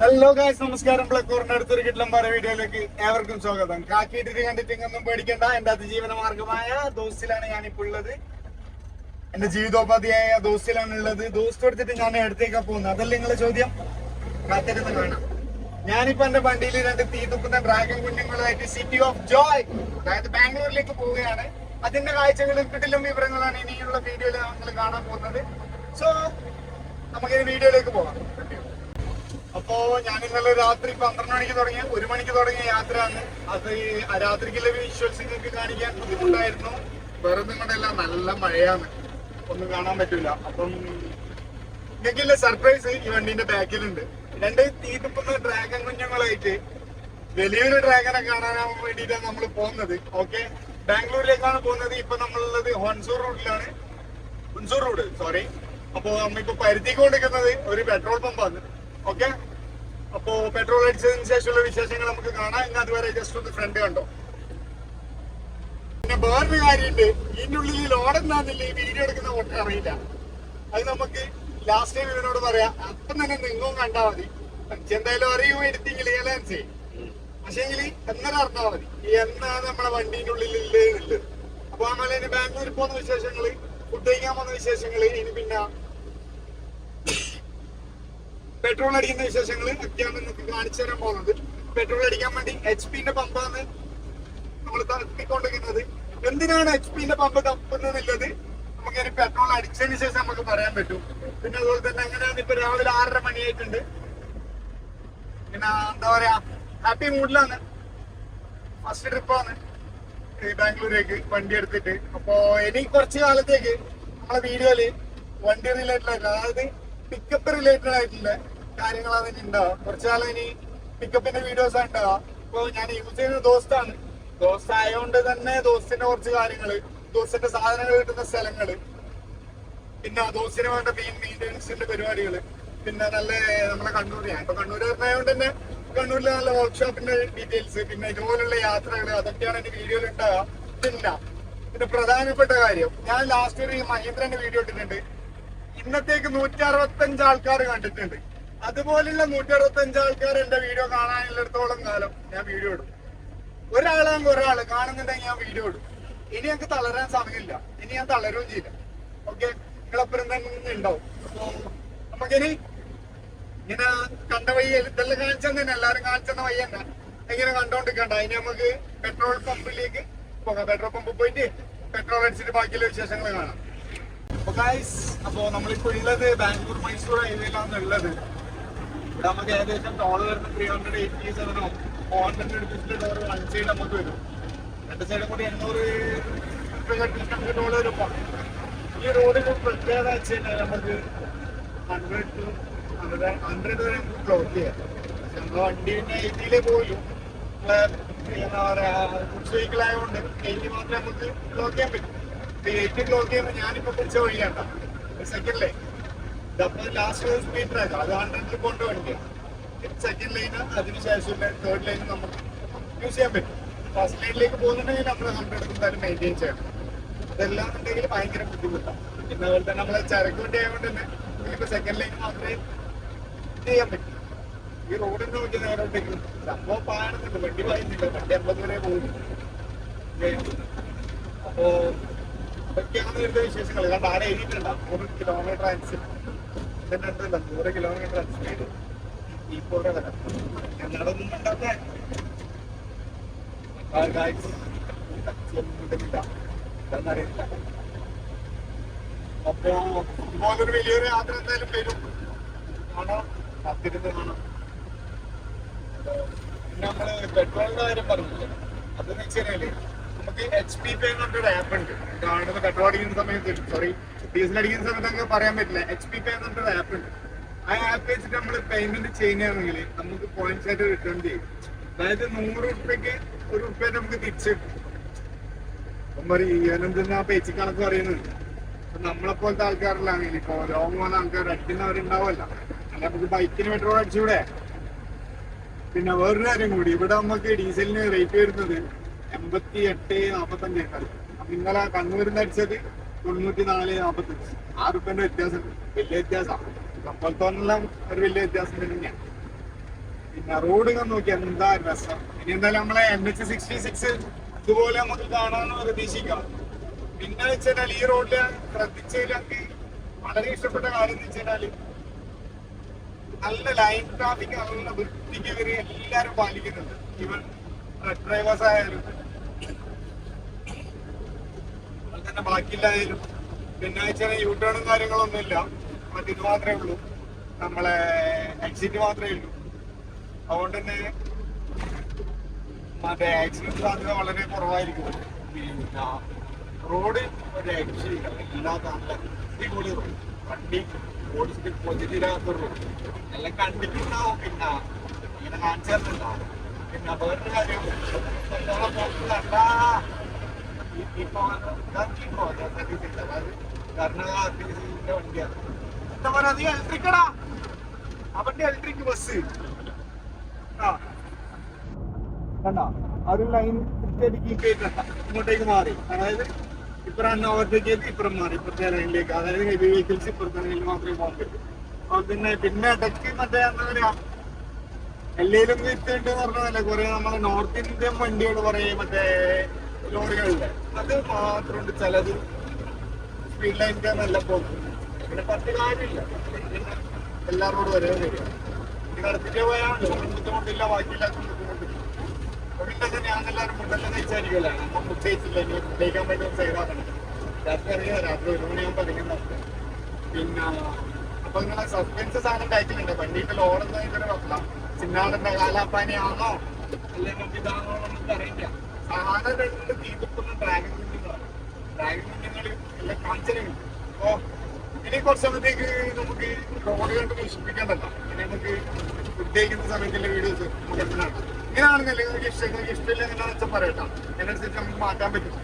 Hello guys നമസ്കാരം. ബ്ലക്കൂറിന്റെ അടുത്തൊരു കിട്ടലം പറയുന്ന വീഡിയോയിലേക്ക് ഏവർക്കും സ്വാഗതം. കാക്കിയിട്ടിട്ട് കണ്ടിട്ട് ഇങ്ങൊന്നും പേടിക്കണ്ട. എന്റെ അതിജീവന മാർഗമായ ദോസ്റ്റിലാണ് ഞാനിപ്പോ ഉള്ളത്. എന്റെ ജീവിതോപാധിയായ ദോസ്റ്റിലാണ് ഉള്ളത്. ദോസ്റ്റ് എടുത്തിട്ട് ഞാൻ എടുത്തേക്കാ പോകുന്നത്. അതല്ല നിങ്ങളെ ചോദ്യം? കാത്തിരുന്ന് കാണാം. ഞാനിപ്പോ എന്റെ വണ്ടിയിൽ രണ്ട് തീ തുപ്പുന്ന ഡ്രാഗൺ കുഞ്ഞുങ്ങളുമായിട്ട് സിറ്റി ഓഫ് ജോയ് അതായത് ബാംഗ്ലൂരിലേക്ക് പോവുകയാണ്. അതിന്റെ കാഴ്ചകളും കിട്ടിലും വിവരങ്ങളാണ് ഇനിയുള്ള വീഡിയോയിൽ നമ്മൾ കാണാൻ പോകുന്നത്. സോ നമുക്ക് ഈ വീഡിയോയിലേക്ക് പോകാം. അപ്പോ ഞാൻ ഇന്നലെ രാത്രി പന്ത്രണ്ട് മണിക്ക് തുടങ്ങിയ ഒരു മണിക്ക് തുടങ്ങിയ യാത്രയാണ്. അത് ഈ രാത്രിക്കുള്ള വിഷ്വൽസ് നിങ്ങൾക്ക് കാണിക്കാൻ ബുദ്ധിമുട്ടായിരുന്നു. വേറെ നിങ്ങളുടെല്ല നല്ല മഴയാണ്. ഒന്നും കാണാൻ പറ്റൂല. അപ്പം നിങ്ങൾക്കില്ല സർപ്രൈസ് ഈ വണ്ടിന്റെ ബാക്കിലുണ്ട്. രണ്ട് തീതുപ്പുന്ന ഡ്രാഗൺ കുഞ്ഞുങ്ങളായിട്ട് വലിയൊരു ഡ്രാഗനെ കാണാൻ വേണ്ടിയിട്ടാണ് നമ്മൾ പോകുന്നത്. ഓക്കെ ബാംഗ്ലൂരിലേക്കാണ് പോകുന്നത്. ഇപ്പൊ നമ്മളുള്ളത് ഹൊൻസൂർ റോഡിലാണ് ഹുൻസൂർ റോഡ് സോറി അപ്പോ നമ്മളിപ്പോ പരിധിക്കൊണ്ടിരിക്കുന്നത് ഒരു പെട്രോൾ പമ്പാണ് ഓക്കെ? അപ്പോ പെട്രോൾ അടിച്ചതിന് ശേഷമുള്ള വിശേഷങ്ങൾ നമുക്ക് കാണാം. ഇന്ന് അതുവരെ ജസ്റ്റ് ഒന്ന് ഫ്രണ്ട് കണ്ടോ? പിന്നെ വേറൊരു കാര്യമുണ്ട്. ഇതിന്റെ ഉള്ളിൽ ഈ വീഡിയോ എടുക്കുന്ന ഒട്ടും അറിയില്ല. അത് നമുക്ക് ലാസ്റ്റ് ടൈം ഇവനോട് പറയാം. അപ്പം തന്നെ നിങ്ങും കണ്ടാൽ മതി. എന്തായാലും അറിയും എടുത്തെങ്കിൽ ഏലാൻസേ പക്ഷേങ്കിൽ എന്നൊരു അറിഞ്ഞാൽ മതി. ഈ എന്നാണ് നമ്മളെ വണ്ടീന്റെ ഉള്ളിൽ ഇല്ലേ എന്നുള്ളത് അപ്പൊ നമ്മൾ ഇനി ബാംഗ്ലൂരിൽ പോകുന്ന വിശേഷങ്ങൾ ഫുഡ് കഴിക്കാൻ പോകുന്ന വിശേഷങ്ങൾ ഇനി പിന്നെ പെട്രോൾ അടിക്കുന്ന വിശേഷങ്ങൾ ഒക്കെയാണ് നിങ്ങൾക്ക് കാണിച്ചു തരാൻ പോകുന്നത്. പെട്രോൾ അടിക്കാൻ വേണ്ടി എച്ച് പിന്റെ പമ്പാണ് നമ്മൾ തപ്പിക്കൊണ്ടിരിക്കുന്നത് എന്തിനാണ് എച്ച് പിന്റെ പമ്പ് തപ്പുന്നതെന്നുള്ളത് നമുക്ക് ഇനി പെട്രോൾ അടിച്ചതിന് ശേഷം നമുക്ക് പറയാൻ പറ്റും. പിന്നെ അതുപോലെ തന്നെ എങ്ങനെയാണ് ഇപ്പൊ രാവിലെ ആറര മണിയായിട്ടുണ്ട്. പിന്നെ എന്താ പറയാ ഹാപ്പി മൂഡിലാണ് ഫസ്റ്റ് ട്രിപ്പാണ് ബാംഗ്ലൂരേക്ക് വണ്ടി എടുത്തിട്ട്. അപ്പോ ഇനി കുറച്ച് കാലത്തേക്ക് നമ്മളെ വീഡിയോയിൽ വണ്ടി റിലേറ്റഡ് ആയിട്ടുള്ള അതായത് പിക്കപ്പ് റിലേറ്റഡ് ആയിട്ടുള്ള കാര്യങ്ങളാണ് ഇനി ഉണ്ടാവുക കുറച്ച് കാലം ഇനി പിക്കപ്പിന്റെ വീഡിയോസ് ഉണ്ടാവുക ഇപ്പൊ ഞാൻ യൂസ് ചെയ്യുന്ന ദോസ്താണ്. ദോസ്ത് ആയതുകൊണ്ട് തന്നെ ദോസ്തിന്റെ കുറച്ച് കാര്യങ്ങൾ ദോസ്തിന്റെ സാധനങ്ങൾ കിട്ടുന്ന സ്ഥലങ്ങൾ. പിന്നെ ദോസ്തിന് വേണ്ട മെയിൻ മെയിന്റെനൻസിന്റെ പരിപാടികൾ. പിന്നെ നല്ല നമ്മളെ കണ്ണൂർ ഞാൻ ഇപ്പൊ കണ്ണൂർ വരുന്നതുകൊണ്ട് തന്നെ കണ്ണൂരിലെ നല്ല വർക്ക്ഷോപ്പിന്റെ ഡീറ്റെയിൽസ് പിന്നെ ഇതുപോലുള്ള യാത്രകൾ അതൊക്കെയാണ് എന്റെ വീഡിയോയിൽ ഉണ്ടാവുക പിന്നെ പിന്നെ പ്രധാനപ്പെട്ട കാര്യം ഞാൻ ലാസ്റ്റ് ഒരു മഹേന്ദ്രന്റെ വീഡിയോ ഇട്ടിട്ടുണ്ട്. ഇന്നത്തേക്ക് നൂറ്റി അറുപത്തഞ്ച് ആൾക്കാർ കണ്ടിട്ടുണ്ട്. അതുപോലുള്ള നൂറ്റി അറുപത്തഞ്ച് ആൾക്കാർ എന്റെ വീഡിയോ കാണാനുള്ളിടത്തോളം കാലം ഞാൻ വീഡിയോ ഇടും. ഒരാളാണ് ഒരാൾ കാണുന്നുണ്ടെങ്കിൽ ഞാൻ വീഡിയോ ഇടും. ഇനി ഞങ്ങൾക്ക് തളരാൻ സമയമില്ല. ഇനി ഞാൻ തളരുകയും ചെയ്യില്ല. ഓക്കെ? നിങ്ങളപ്പുറം തന്നെ ഉണ്ടാവും. അപ്പൊ നമുക്കിനി ഇങ്ങനെ കണ്ട വഴി ഇതെല്ലാം കാണിച്ചെന്ന് തന്നെ എല്ലാരും കാണിച്ചെന്ന വഴി തന്നെ ഇങ്ങനെ കണ്ടോണ്ടിരിക്കണ്ട. അതിന് നമുക്ക് പെട്രോൾ പമ്പിലേക്ക് പോകാം. പെട്രോൾ പമ്പ് പോയിട്ട് പെട്രോൾ അടിച്ചിട്ട് ബാക്കിയുള്ള വിശേഷങ്ങൾ കാണാം. അപ്പോ നമ്മളിപ്പോ ഉള്ളത് ബാംഗ്ലൂർ മൈസൂർ ഹൈവേയിലാണ് ഉള്ളത്. ഇവിടെ നമുക്ക് ഏകദേശം ടോൾ വരുന്ന ത്രീ ഹൺഡ്രഡ് എയ്റ്റി സെവനോ ഫോർ ഹൺഡ്രഡ് റുപ്പീസിന്റെ ഡോർ വൺ സൈഡ് നമുക്ക് വരും. രണ്ട് സൈഡും കൂടി എണ്ണൂറ് കട്ടിട്ട് നമുക്ക് ടോൾ വരും ഈ റോഡിന് പ്രത്യേകത വെച്ച് കഴിഞ്ഞാൽ നമുക്ക് ഹൺഡ്രഡ് ടു ഹൺഡ്രഡ് ഹൺഡ്രഡ് വരെ നമുക്ക് ബ്ലോക്ക് ചെയ്യാം. നമ്മുടെ വണ്ടി പിന്നെ എയ്റ്റിയിലേ പോലും എന്താ പറയുക ഗുഡ്സ് വെഹിക്കിൾ ആയതുകൊണ്ട് എയ്റ്റി മാത്രമേ നമുക്ക് ബ്ലോക്ക് ചെയ്യാൻ പറ്റും. എയ്റ്റ് ബ്ലോക്ക് ചെയ്യുമ്പോൾ ഞാനിപ്പോൾ പിടിച്ച വഴിയാണ്ട സെക്കൻഡ് ലൈൻ ഇതപ്പോ ലാസ്റ്റ് സ്പീഡ് അത് ഹൺഡ്രഡിൽ കൊണ്ട് വണ്ടിയാണ് സെക്കൻഡ് ലൈന് അതിനുശേഷം തേർഡ് ലൈൻ നമുക്ക് യൂസ് ചെയ്യാൻ പറ്റും. ഫസ്റ്റ് ലൈനിലേക്ക് പോകുന്നുണ്ടെങ്കിൽ നമ്മൾ ഹൺഡ്രഡ് എന്തായാലും മെയിന്റെയിൻ ചെയ്യണം. ഇതെല്ലാം ഉണ്ടെങ്കിൽ ഭയങ്കര ബുദ്ധിമുട്ടാണ് പിന്നെ അതുപോലെ തന്നെ നമ്മളെ ചരക്ക് വണ്ടി ആയതുകൊണ്ട് തന്നെ സെക്കൻഡ് ലൈൻ മാത്രമേ ചെയ്യാൻ പറ്റും. ഈ റോഡിന് നോക്കി. നേരോട്ടേക്ക് സംഭവം പാടുന്നുണ്ട് വണ്ടി പായുന്നില്ല. വണ്ടി വരെ പോകുന്നു. അപ്പോ ഇതൊക്കെയാണ് ഇവിടുത്തെ വിശേഷങ്ങൾ കാരണം ആരെ എഴുതിയിട്ടുണ്ടാവും കിലോമീറ്റർ അനുസരിച്ച് ഉണ്ടല്ല നൂറ് കിലോമീറ്റർ സ്പീഡ് ഈ പോലെ കണ്ടാത്ത എന്നറിയില്ല അപ്പോ ഇതുപോലൊരു വലിയൊരു യാത്ര എന്തായാലും വരും. കാണാം. കാത്തിരുന്ന് കാണാം. നമ്മൾ പെട്രോളിന്റെ കാര്യം പറഞ്ഞില്ലേ? അതെന്ന് വെച്ചാൽ നമുക്ക് എച്ച് പി പേ എന്നൊരു ആപ്പ് ഉണ്ട്. കാണുന്ന പെട്രോൾ അടിക്കുന്ന സമയത്ത് സോറി ഡീസൽ അടിക്കുന്ന സമയത്ത് നമുക്ക് പറയാൻ പറ്റില്ല. എച്ച് പി പേ എന്നൊരു ആപ്പ് ഉണ്ട്. ആ ആപ്പ് വെച്ചിട്ട് നമ്മൾ പേയ്മെന്റ് ചെയ്യുകയാണെങ്കിൽ നമുക്ക് പോയിന്റ്സ് ആയിട്ട് റിട്ടേൺ ചെയ്യും. അതായത് നൂറ് റുപ്യക്ക് ഒരു റുപ്യ നമുക്ക് തിരിച്ച് കിട്ടും. പറയും ഞാനെന്തെന്നാ പേച്ചി കണക്ക് പറയുന്നുണ്ട് നമ്മളെ പോലത്തെ ആൾക്കാരിലാണെങ്കിൽ ഇപ്പൊ ലോങ് പോകുന്ന ആൾക്കാർ അടിക്കുന്നവരുണ്ടാവല്ല അല്ല നമുക്ക് ബൈക്കിന് പെട്രോൾ അടിച്ചൂടെ? പിന്നെ വേറൊരു കാര്യം കൂടി. ഇവിടെ നമുക്ക് ഡീസലിന് റേറ്റ് വരുന്നത് എൺപത്തി എട്ട് നാപ്പത്തഞ്ച് അപ്പൊ ഇന്നലെ നിന്ന് അടിച്ചത് തൊണ്ണൂറ്റി നാല് നാപ്പത്തഞ്ച്. ആ റുപ്യന്റെ വ്യത്യാസം വലിയ വ്യത്യാസമാണ് കപ്പൽത്തോന്നെല്ലാം ഒരു വലിയ വ്യത്യാസം തന്നെയാണ് പിന്നെ റോഡ് നോക്കി എന്താ രസം? ഇനി എന്തായാലും നമ്മളെ എൻ എച്ച് സിക്സ്റ്റി സിക്സ് ഇതുപോലെ നമുക്ക് കാണാമെന്ന് പ്രതീക്ഷിക്കാം. പിന്നെ വെച്ചാൽ ഈ റോഡിൽ ശ്രദ്ധിച്ചതിൽ എനിക്ക് വളരെ ഇഷ്ടപ്പെട്ട കാര്യം എന്ന് വെച്ചാൽ നല്ല ലൈൻ ട്രാഫിക് നല്ല വൃത്തിക്ക് ഇവർ എല്ലാരും പാലിക്കുന്നുണ്ട്. ഈവൻ ഡ്രൈവേഴ്സ് ആയാലും അതുപോലെ തന്നെ ബാക്കിയില്ലായാലും പിന്നെ വെച്ചാൽ യൂ ടേണും കാര്യങ്ങളൊന്നും ഇല്ല. മറ്റേ മാത്രമേ ഉള്ളൂ. നമ്മളെ എക്സിറ്റ് മാത്രമേ ഉള്ളൂ. അതുകൊണ്ട് തന്നെ മറ്റേ ആക്സിഡന്റ് സാധ്യത വളരെ കുറവായിരിക്കും. പിന്നെ റോഡ് ഒരു രക്ഷയില്ല ഇല്ലാത്ത നല്ല അടിപൊളി റോഡ് വണ്ടി ഓടിച്ചിട്ട് പൊതിരാത്ത റോഡ് എല്ലാം കണ്ടിട്ടുണ്ടാവും. പിന്നെ ഇങ്ങനെ കാണിച്ചിട്ടുണ്ടാവും പിന്നെ വേറൊരു കാര്യം. പെട്രോളെ പോക്ക് കണ്ടാ ഈ- ഇപ്പൊ ഇതാക്കിക്കോ, അതായത് കർണാടക ആർട്ടിസിന്റെ വണ്ടിയാണ് എന്താ പറയാ നീ ഇലക്ട്രിക്കടാ അവന്റെ ആ കണ്ട ഒരു ലൈൻ കീപ്പ് ചെയ്തിട്ട ഇങ്ങോട്ടേക്ക് മാറി അതായത് ഇപ്പറാണ് ഓവർടേക്ക് ചെയ്ത് ഇപ്പുറം മാറി ഇപ്പുറത്തെ ലൈനിലേക്ക് അതായത് ഹെവി വെഹിക്കിൾസ് ഇപ്പുറത്തെ ലൈനിൽ മാത്രമേ പോകാൻ പറ്റൂ പിന്നെ പിന്നെ ഇടയ്ക്ക് മറ്റേ എന്താ പറയാ എല്ലേലും വിത്തുണ്ട് പറഞ്ഞതല്ല കുറെ നമ്മളെ നോർത്ത് ഇന്ത്യൻ വണ്ടികൾ കുറെ മറ്റേ ലോറികളുണ്ട് അത് മാത്രമുണ്ട് ചിലത്. സ്പീഡ് ലൈനിന്റെ നല്ല പോകും പിന്നെ പത്ത് കാര്യമില്ല. പിന്നെ എല്ലാവരോടും ഒരേ വരിക നടത്തിട്ടേ പോയാൽ ബുദ്ധിമുട്ടില്ല ബാക്കിയില്ലാത്ത ബുദ്ധിമുട്ടില്ല. പിന്നെ ഞാനെല്ലാവരും ഫുഡെല്ലാം കഴിച്ചായിരിക്കുമല്ലോ നമ്മൾ ഫുഡ് കഴിച്ചില്ല ഇനി ഫുഡ് കഴിക്കാൻ പറ്റും ചെയ്താക്കണം രാത്രി അറിയാം രാത്രി ഒരു മണിയാകുമ്പോൾ അതിനുണ്ടാവും പിന്നെ അപ്പൊ നിങ്ങളെ സസ്പെൻസ് സാധനം കഴിക്കുന്നുണ്ട് വണ്ടിയുടെ ലോറെന്ന് ഭയങ്കര പ്രശ്നം ചിന്നാടന്റെ കാലാപ്പാനിയാണോ? അല്ലെങ്കിൽ ഇതാണോ നമുക്ക് അറിയില്ല. എല്ലാം ഇനി കുറച്ച് സമയത്തേക്ക് നമുക്ക് റോഡ് കണ്ട് നശിപ്പിക്കണ്ടല്ലോ നമുക്ക് ഉദ്ദേശിക്കുന്ന സമയത്തുള്ള വീഡിയോസ് ഇങ്ങനെയാണെന്നല്ലേ നിങ്ങൾക്ക് ഇഷ്ടം ഇഷ്ടമില്ല എങ്ങനെയാണെന്ന് വെച്ചാൽ പറയട്ടോ. അതിനനുസരിച്ച് നമുക്ക് മാറ്റാൻ പറ്റും.